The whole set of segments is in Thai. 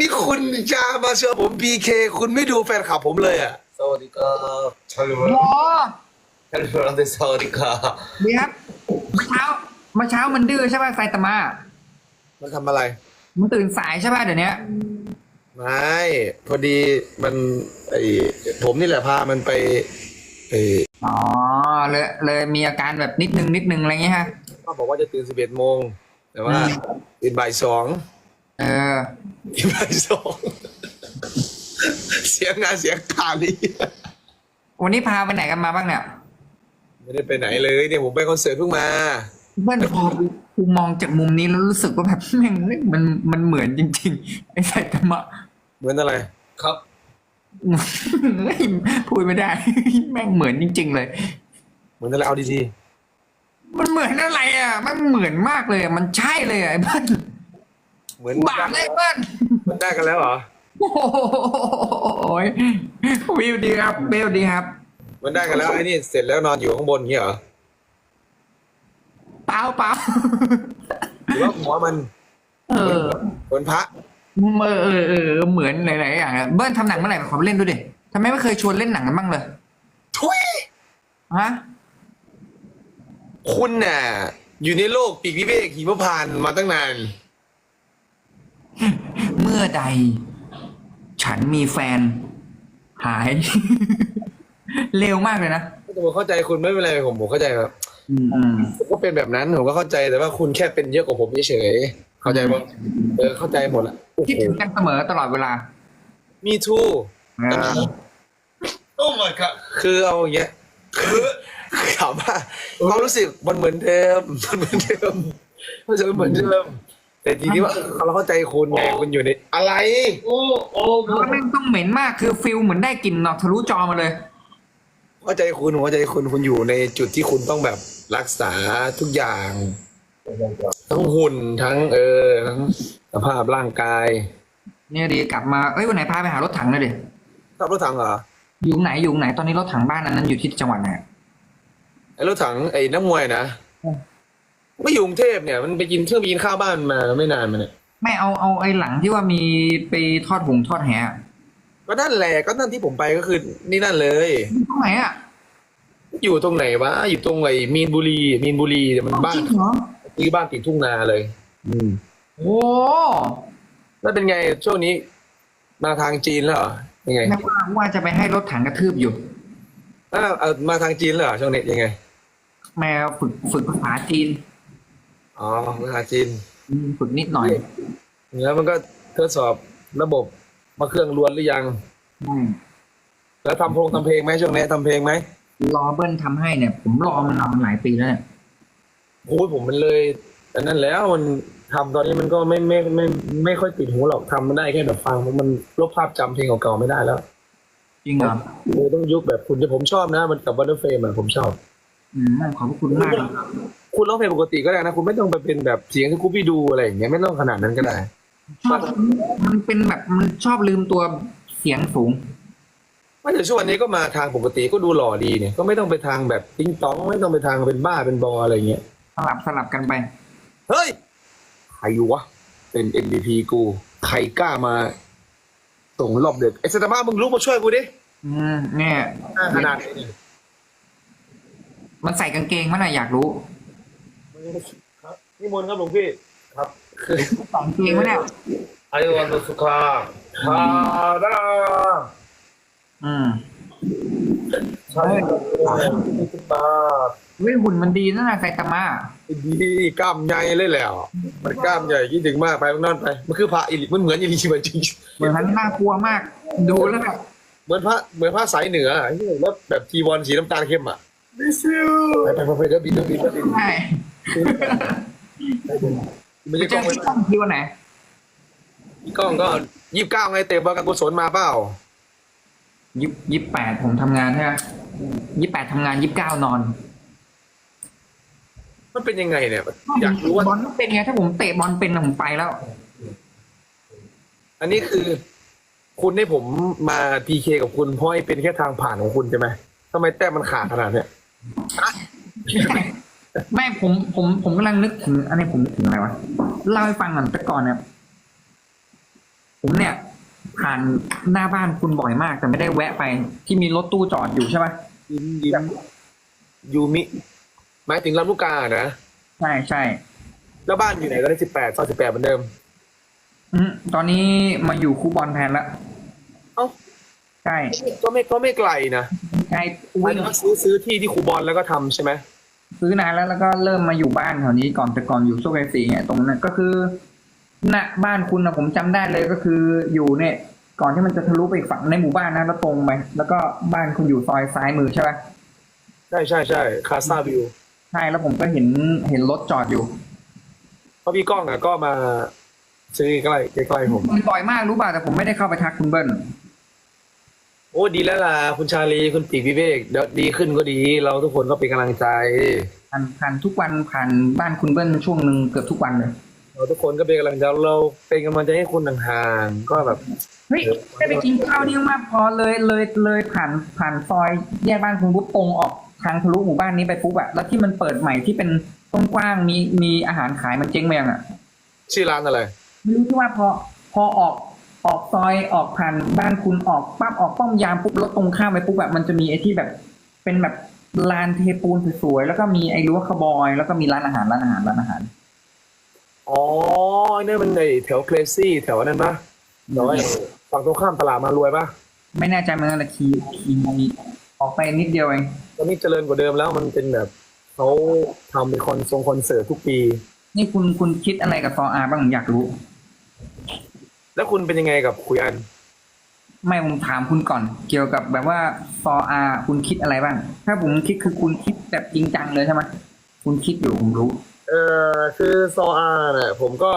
นี่คุณจะมาเชื่อผมพีเคคุณไม่ดูแฟนคลับผมเลยอะสวัสดีครับชาลูโอ้ชาลูรันเดสวัสดีครับดีครับเมื่อเช้าเมื่อเช้ามันดื้อใช่ป่ะไซตามะมันทำอะไร มันตื่นสายใช่ป่ะเดี๋ยวนี้ไม่พอดีมันไอผมนี่แหละพามันไปไออ๋อเลยเลยมีอาการแบบนิดนึงนิดนึงอะไรเงี้ยฮะก็บอกว่าจะตื่นสิบเอ็ดโมงแต่ว่าอืมตื่นบ่ายสอง เออตื่นบ่ายสองเสียงงานเสียงการนี่วันนี้พาไปไหนกันมาบ้างเนี่ยไม่ได้ไปไหนเลยเนี่ยผมไปคอนเสิร์ตเพิ่งมาเพื่อนพอกูมองจากมุมนี้แล้วรู้สึกว่าแบบแม่งมันมันเหมือนจริง ๆ ไอ้ไซตามะเหมือนอะไรครับเฮ้ยพูดไม่ได้ แม่งเหมือนจริง ๆ เลย เหมือนอะไรเอาดีมันเหมือนอะไรอะ มันเหมือนมากเลยอะมันใช่เลยอะไอ้เพื่อนๆ เหมือนบาปเลยเพื่อนมันได้กันแล้วเหรอโอ้ยวิวดีครับเบลดีครับ มันได้กันแล้วไอ้นี่เสร็จแล้วนอนอยู่ข้างบนเงี้ยเหรอเปล่าเปล่าหรือว่าหัวมันเออเหมือนพระเออเออเออเหมือนหลายๆอย่างอะเบิ้ลทำหนังเมื่อไหร่ขอไปเล่นดูดิทำไมไม่เคยชวนเล่นหนังกันบ้างเลยทุยฮะคุณน่ะ อยู่ในโลกปีกวิเวกหิมพานต์มาตั้งนาน เมื่อใด ฉันมีแฟน หาย เร็วมากเลยนะผมเข้าใจคุณไม่เป็นไรผมผมเข้าใจครับอืมอืมผมก็เป็นแบบนั้นผมก็เข้าใจแต่ว่าคุณแค่เป็นเยอะกว่าผมเฉยๆเข้าใจป่ะเออเข้าใจหมดละโอ้โหคิดถึงกันเสมอตลอดเวลามีทูเออโอ้ my god คือเอาอย่างเงี้ยคือถามว่าความรู้สึกมันเหมือนเดิมมันเหมือนเดิมมันจะเหมือนเดิม แต่ทีนี้ว่าเราเข้าใจคุณไงคุณอยู่ในอะไรโอ้โอ้แล้วแม่งต้องเหม็นมากคือฟิลเหมือนได้กลิ่นนอกทะลุจอมาเลย เข้าใจคุณผมเข้าใจคุณคุณอยู่ในจุดที่คุณต้องแบบรักษาทุกอย่าง ทั้งหุ่นทั้งเออทั้งสภาพร่างกาย เนี่ยดีกลับมาเอ้ยวันไหนพาไปหารถถังหน่อยดิขับรถถังเหรออยู่ไหนอยู่ไหนตอนนี้รถถังบ้านอันนั้นอยู่ที่จังหวัดไหนไอ้รถถังไอ้นักมวยนะอืม ไม่อยู่กรุงเทพเนี่ยมันไปกินเครื่องบินข้าวบ้านมาไม่นานมาเนี่ยไม่เอาเอาไอ้หลังที่ว่ามีไปทอดหุงทอดแหอะก็นั่นแหละก็นั่นที่ผมไปก็คือ นี่นั่นเลย ตรงไหนอะอยู่ตรงไหนวะอยู่ตรงไอ้มีนบุรีมีนบุรีแต่มันบ้านจริงเหรอที่บ้านติดทุ่งนาเลย อืมโอ้แล้วเป็นไงช่วงนี้ มาทางจีนแล้วเหรอยังไงแม่ว่าว่าจะไปให้รถถังกระทืบอยู่อ้าวเอามาทางจีนแล้วเหรอช่วงนี้ยังไง แม่ฝึกฝึกภาษาจีน อ๋อมาทางจีนอืมฝึกนิดหน่อยแล้วมันก็ทดสอบระบบมาเครื่องล้วนหรือยังอืมแล้วทำพงทำเพลงไหมช่วงนี้ทำเพลงไหมรอเบิ้ลทำให้เนี่ย ผมรอมานานหลายปีแล้วเนี่ยโอ้ยผมมันเลยแต่นั่นแล้วมันทำตอนนี้มันก็ไม่ไม่ไม่ไม่ไม่ค่อยติดหูหรอกทำมันได้แค่แบบฟังเพราะมันลบภาพจำเพลงเก่าๆไม่ได้แล้ว จริงเหรอเออต้องยุคแบบคุณที่ผมชอบนะ มันกับวันเดอร์เฟรมอะผมชอบ อืมขอบพระคุณมาก คุณร้องเพลงปกติก็ได้นะ คุณไม่ต้องไปเป็นแบบเสียงที่กูพี่ดูอะไรอย่างเงี้ยไม่ต้องขนาดนั้นก็ได้ ชอบมันเป็นแบบมันชอบลืมตัวเสียงสูง ไม่แต่ช่วงนี้ก็มาทางปกติก็ดูหล่อดีเนี่ยก็ไม่ต้องไปทางแบบติ้งต้องไม่ต้องไปทางเป็นบ้าเป็นบออะไรเงี้ยสลับสลับกันไป เฮ้ย ใครวะ เป็น MVP กู ใครกล้ามาส่งรอบเด็กไอ้สตาร์มามึงลุกมาช่วยกูดิอืมเนี่ยขนาดนี้เนี่ยมันใส่กางเกงมันอะอยากรู้ ครับนิมนต์ครับหลวงพี่ครับคือใส่กางเกงมันเนี่ยอายุวันสุขาฮาดาอืมใช่สุขาเฮ้ยหุ่นมันดีนะนะไซตามะดีกล้ามใหญ่เลยแหล้ว มันกล้ามใหญ่คิดถึงมากไปมันนั่นไป มันคือพระอิริมันเหมือนอิริชิบะจริงเหมือนมันน่ากลัวมาก ดูแล้วแบบเหมือนพระเหมือนพระสายเหนืออะแล้วแบบทีวอนสีน้ำตาลเข้มอะไปไปไปไปเดี๋ยวบินเดี๋ยวบินเดี๋ยวบินใช่ ไม่ไปใช่เจกล้อองที่ต้องที่วันไหนกล้องก็ยี่สิบเก้าไงเตะบอลกับกุศลมาเปล่ายี่ยี่แปดผมทำงานใช่ไหมยี่แปดทำงานยี่เก้านอนมันเป็นยังไงเนี่ย อยากรู้ว่า บอลเป็นไงถ้าผมเตะบอลเป็นอะผมไปแล้ว อันนี้คือ คุณให้ผมมาพีเคกับคุณเพราะให้เป็นแค่ทางผ่านของคุณใช่ไหมทำไมแต้มมันขาดขนาดเนี้ย ไม่ผมผมผมกำลังนึกถึงอันนี้ผมนึกถึงอะไรวะเล่าให้ฟังหน่อยแต่ก่อนเนี่ยผมเนี่ย ผ่านหน้าบ้านคุณบ่อยมาก แต่ไม่ได้แวะไปที่มีรถตู้จอดอยู่ใช่ปะยิ้มยิ้มยูมิหมายถึงลำลูกกานะใช่ใช่แล้วบ้านอยู่ไหนก็ได้สิบแปดซอยสิบแปดเหมือนเดิมอืมตอนนี้มาอยู่คูบอลแทนละเอ้าใช่ก็ไม่ก็ไม่ไกลนะใช่หมายวิ่งถึงว่าซื้อซื้อที่ที่ครูบอลแล้วก็ทำใช่ไหม ซื้อนานแล้วแล้วก็เริ่มมาอยู่บ้านแถวนี้ก่อนแต่ก่อนอยู่โชคชัยสี่เนี่ยตรงนั้นก็คือณบ้านคุณนะผมจำได้เลยก็คืออยู่เนี่ย ก่อนที่มันจะทะลุไปอีกฝั่งในหมู่บ้านนะแล้วตรงไปแล้วก็บ้านคุณอยู่ซอยซ้ายมือใช่ปะใช่ใช่ใช่คาซาวิวใช่แล้วผมก็เห็นเห็นรถจอดอยู่เพราะพี่ก้องอะก็มาซื้อใกล้ใกล้ๆผมมันบ่อยมากรู้ป่ะแต่ผมไม่ได้เข้าไปทักคุณเบิ้ล โอ้ดีแล้วล่ะคุณชาลีคุณปีกวิเวกเดี๋ยวดีขึ้นก็ดี เราทุกคนก็เป็นกำลังใจ ผ่านผ่านทุกวันผ่านบ้านคุณเบิ้ลช่วงหนึ่งเกือบทุกวันเลยเราทุกคนก็เป็นกำลังใจเราเป็นกำลังใจให้คุณห่างๆก็แบบเฮ้ยได้ไปกินข้าวนี่มากพอเลยเลยเลยผ่านผ่านซอยแยกบ้านคุณปุ๊บตรงออกทางทะลุหมู่บ้านนี้ไปปุ๊บอะแล้วที่มันเปิดใหม่ที่เป็นกว้างๆมีมีอาหารขายมันเจ๊งไปยังอะชื่อร้านอะไรไม่รู้ที่ว่าพอพอออก ออกซอยออกผ่านบ้านคุณออกปั๊บออกป้อมยามปุ๊บรถตรงข้ามไปปุ๊บแบบมันจะมีไอ้ที่แบบ เป็นแบบลานเทปูนสวยๆแล้วก็มีไอ้รั้วคาวบอย แล้วก็มีร้านอาหารร้านอาหารร้านอาหารอ๋อเนี่ยมันในแถวเคลซี่แถวนั้นปะแถวไอ้ฝั่งตรงข้ามตลาดมารวยปะไม่แน่ใจเหมือนกันละคีคีออกไปนิดเดียวเองตอนนี้เจริญกว่าเดิมแล้วมันเป็นแบบเขาทำเป็นคอนทรงคอนเสิร์ตทุกปี นี่คุณคุณคิดอะไรกับซออาบ้างผมอยากรู้ แล้วคุณเป็นยังไงกับคุยอัน ไม่ผมถามคุณก่อน เกี่ยวกับแบบว่าซออาคุณคิดอะไรบ้าง ถ้าผมคิดคือคุณคิดแบบจริงจังเลยใช่ไหมคุณคิดอยู่ผมรู้ เออคือซออาเนี่ยผมก็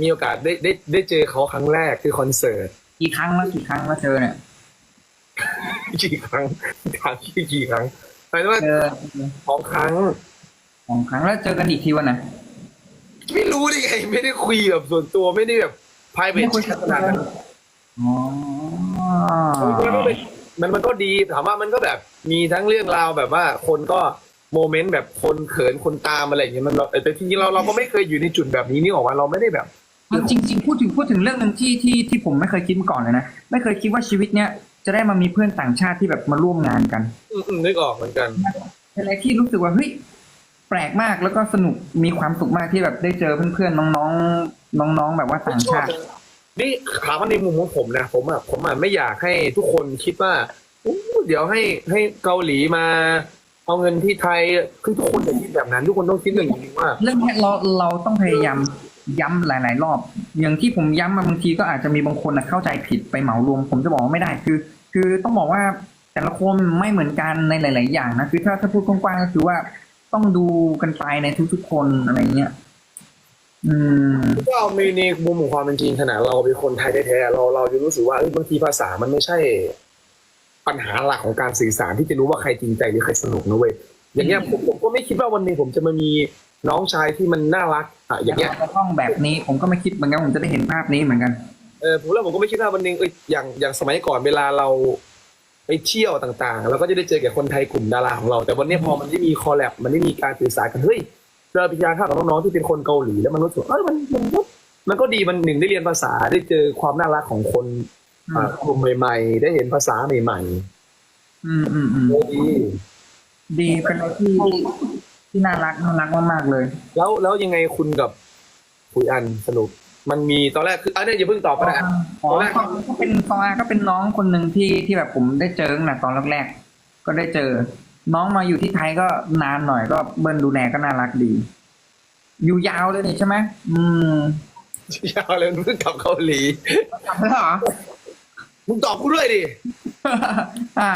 มีโอกาสได้ได้ได้เจอเขาครั้งแรกคือคอนเสิร์ตกี่ครั้งแล้วกี่ครั้งแล้วเจอเนี่ยกี่ครั้งถามที่กี่ครั้งหมายถึงว่าเจอสองครั้งสองครั้งแล้วเจอกันอีกทีวันไหนไม่รู้ได้ไงไม่ได้คุยแบบส่วนตัวไม่ได้แบบ private ขนาดนั้นอ๋อมันก็เป็นมันมันก็ดีถามว่ามันก็แบบมีทั้งเรื่องราวแบบว่าคนก็โมเมนต์แบบคนเขินคนตามอะไรอย่างเงี้ยมันเราแต่จริงๆเราเราก็ไม่เคยอยู่ในจุดแบบนี้นี่ออกมาเราไม่ได้แบบจริง ๆ พูดถึงพูดถึงเรื่องหนึ่งที่ที่ที่ผมไม่เคยคิดมาก่อนเลยนะไม่เคยคิดว่าชีวิตเนี้ยจะได้มามีเพื่อนต่างชาติที่แบบมาร่วมงานกัน อืมอืมนึกออกเหมือนกันเป็นอะไรที่รู้สึกว่าเฮ้ยแปลกมากแล้วก็สนุกมีความสุขมากที่แบบได้เจอเพื่อนๆน้องๆ น้องๆแบบว่าต่างชาตินี่ถามว่าในมุมของผมนะผมอะผมอะไม่อยากให้ทุกคนคิดว่าอู้เดี๋ยวให้ให้เกาหลีมา เอาเงินที่ไทยคือทุกคนอย่าคิดแบบนั้น ทุกคนต้องคิดอย่างนี้ว่า เรื่องเนี้ยเราเราต้องพยายามย้ำหลาย ๆ รอบ อย่างที่ผมย้ำมาบางทีก็อาจจะมีบางคนนะเข้าใจผิดไปเหมารวม ผมจะบอกว่าไม่ได้คือ คือต้องบอกว่าแต่ละคนไม่เหมือนกันในหลาย ๆ อย่างนะคือถ้าถ้าพูดกว้างๆก็คือว่าต้องดูกันไปในทุก ๆ คนอะไรเงี้ย อืมก็เอาในในมุมของความเป็นจริงขนาดเราเป็นคนไทยแท้ๆเราเราจะรู้สึกว่าเอ้ยบางทีภาษามันไม่ใช่ ปัญหาหลักของการสื่อสารที่จะรู้ว่าใครจริงใจหรือใครสนุกนะเว้ยอย่างเงี้ยผมผมก็ไม่คิดว่าวันหนึ่งผมจะมามีน้องชายที่มันน่ารักอะอย่างเงี้ยเราต้องแบบนี้ผมก็ไม่คิดเหมือนกันผมจะได้เห็นภาพนี้เหมือนกันเออผมแล้วผมก็ไม่คิดว่าวันหนึ่งเอ้ยอย่างอย่างสมัยก่อนเวลาเราไปเที่ยวต่างๆเราก็จะได้เจอกับคนไทยกลุ่มดาราของเรา แต่วันเนี้ยพอมันได้มีคอลแลบมันได้มีการสื่อสารกันเฮ้ย เราไปยานข้าวกับน้องๆที่เป็นคนเกาหลีแล้วมันรู้สึกเอ้ยมันมันก็มันก็ดีมันหนึ่งได้เรียนภาษาได้เจอความน่ารักของคนอืมอ่ากลุ่มใหม่ ๆ ได้เห็นภาษาใหม่อืมอืมอืมๆโอ้ดีดีเป็นอะไรที่ที่น่ารักน่ารักมากๆเลย แล้วแล้วยังไงคุณกับคุยอันสนุกมันมีตอนแรกคืออันนี้อย่าเพิ่งตอบก็ได้อ๋อก็เป็นฟอาก็เป็นน้องคนหนึ่งที่ที่แบบผมได้เจอตั้งแต่ตอนแรกๆก็ได้เจอ น้องมาอยู่ที่ไทยก็นานหน่อยก็เบิ้ลดูแลก็น่ารักดี อยู่ยาวเลยนี่ใช่ไหมอืมยาวเลยเพิ่งกลับเกาหลีกลับแล้วเหรอมึงตอบกูด้วยดิอ่า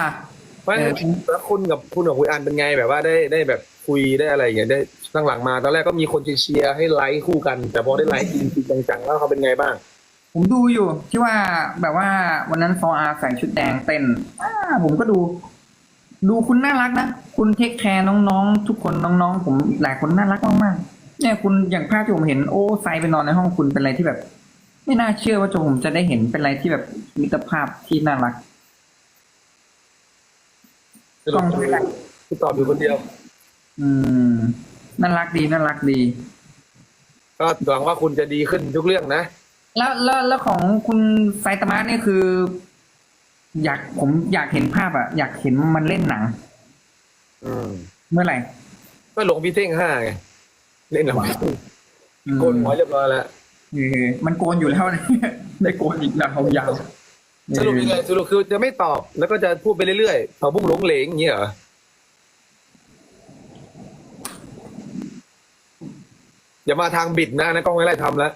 เพราะฉะนั้นเออแล้วคุณกับคุณกับคุยอันเป็นไงแบบว่าได้ได้แบบคุยได้อะไรอย่างเงี้ยได้ตั้งหลังมาตอนแรกก็มีคนเชียร์ให้ไลค์คู่กัน แต่พอได้ไลค์จริงๆจังๆแล้วเขาเป็นไงบ้าง ผมดูอยู่ที่ว่าแบบว่าวันนั้นฟออาใส่ชุดแดงเต้นอ่าผมก็ดู ดูคุณน่ารักนะ คุณเทคแคร์น้องๆ ทุกคนน้องๆ ผมหลายคนน่ารักมากๆเนี่ยคุณอย่างภาพที่ผมเห็นโอ้ไซไปนอนในห้องคุณเป็นอะไรที่แบบ ไม่น่าเชื่อว่าจะผมจะได้เห็นเป็นอะไรที่แบบมิตรภาพที่น่ารักกล้องด้วยกันคุณตอบอยู่คนเดียว อืมน่ารักดีน่ารักดี ก็หวังว่าคุณจะดีขึ้นทุกเรื่องนะ แล้วแล้วแล้วของคุณไซตามะนี่คือ อยากผมอยากเห็นภาพอะอยากเห็นมันเล่นหนังอืมเมื่อไหร่ก็หลวงพี่เท่งห้าไงเล่นหนังอืมโกนหัวเรียบร้อยแล้วเออมันโกนอยู่แล้วนะได้โกนอีกยาวยาวสรุปยังไงสรุปคือจะไม่ตอบแล้วก็จะพูดไปเรื่อยๆเผาบุ้งหลงเหลงอย่างเงี้ยเหรออย่ามาทางบิดนะนะกล้องไม่ไล่ทำแล้ว